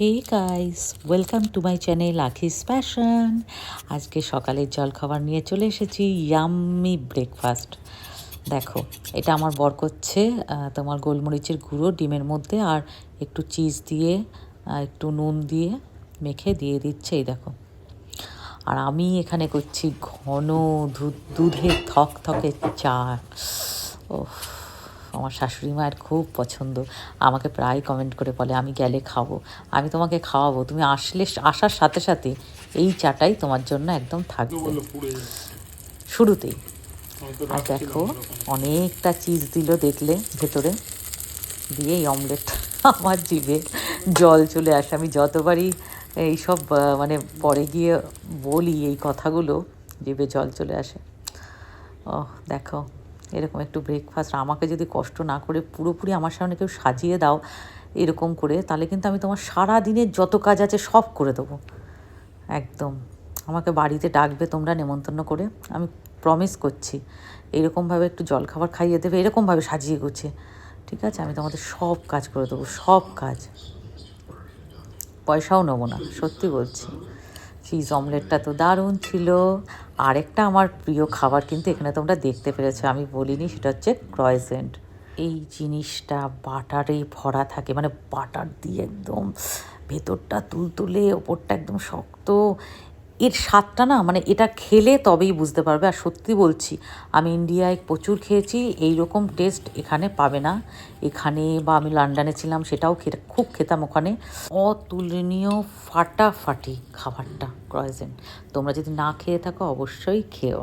Hey guys welcome to my channel Akhi's passion আজকে সকালের জলখাবার নিয়ে চলে এসেছি ইয়াম্মি ব্রেকফাস্ট দেখো, এটা আমার বর করছে তোমার গোলমরিচের গুঁড়ো ডিমের মধ্যে আর একটু চিজ দিয়ে একটু নুন দিয়ে মেখে দিয়ে দিচ্ছে, এই দেখো। আর আমি এখানে করছি ঘন দুধ দুধের থক থকে চা। ও আমার শাশুড়ি মায়ের খুব পছন্দ। আমাকে প্রায় কমেন্ট করে বলে আমি গেলে খাব। আমি তোমাকে খাওয়াবো। তুমি আসলে আসার সাথে সাথে এই চাটাই তোমার জন্য একদম থাকবে। শুরুতেই। আর দেখো অনেকটা চিজ দিল দেখলে ভেতরে। দিয়ে এই অমলেট আমার জিভে জল চলে আসে। আমি যতবারই এইসব মানে পরে গিয়ে বলি এই কথাগুলো জিভে জল চলে আসে। ও দেখো। এরকম একটু ব্রেকফাস্ট আমাকে যদি কষ্ট না করে পুরোপুরি আমার সামনে কেউ সাজিয়ে দাও এরকম করে, তাহলে কিন্তু আমি তোমার সারা দিনের যত কাজ আছে সব করে দেবো। একদম। আমাকে বাড়িতে ডাকবে, তোমরা নেমন্তন্ন করে। আমি প্রমিস করছি, এরকমভাবে একটু জলখাবার খাইয়ে দেবে, এরকমভাবে সাজিয়ে গুছিয়ে। ঠিক আছে? আমি তোমাদের সব কাজ করে দেবো, সব কাজ। পয়সাও নেব না, সত্যি বলছি। চিজ অমলেটটা তো দারুণ ছিল। আরেকটা আমার প্রিয় খাবার কিন্তু এখানে তোমরা দেখতে পেরেছ, আমি বলিনি, সেটা হচ্ছে ক্রয়েসেন্ট এই জিনিসটা বাটারে ভরা থাকে মানে বাটার দিয়ে একদম ভেতরটা তুলতুলে, ওপরটা একদম শক্ত এর স্বাদটা না মানে এটা খেলে তবেই বুঝতে পারবে। আর সত্যি বলছি, আমি ইন্ডিয়ায় প্রচুর খেয়েছি এই রকম টেস্ট এখানে পাবে না। এখানে বা আমি লন্ডনে ছিলাম, সেটাও খুব খেতাম ওখানে। অতুলনীয় ফাটাফাটি খাবারটা ক্রয়জেন তোমরা যদি না খেয়ে থাকো, অবশ্যই খেও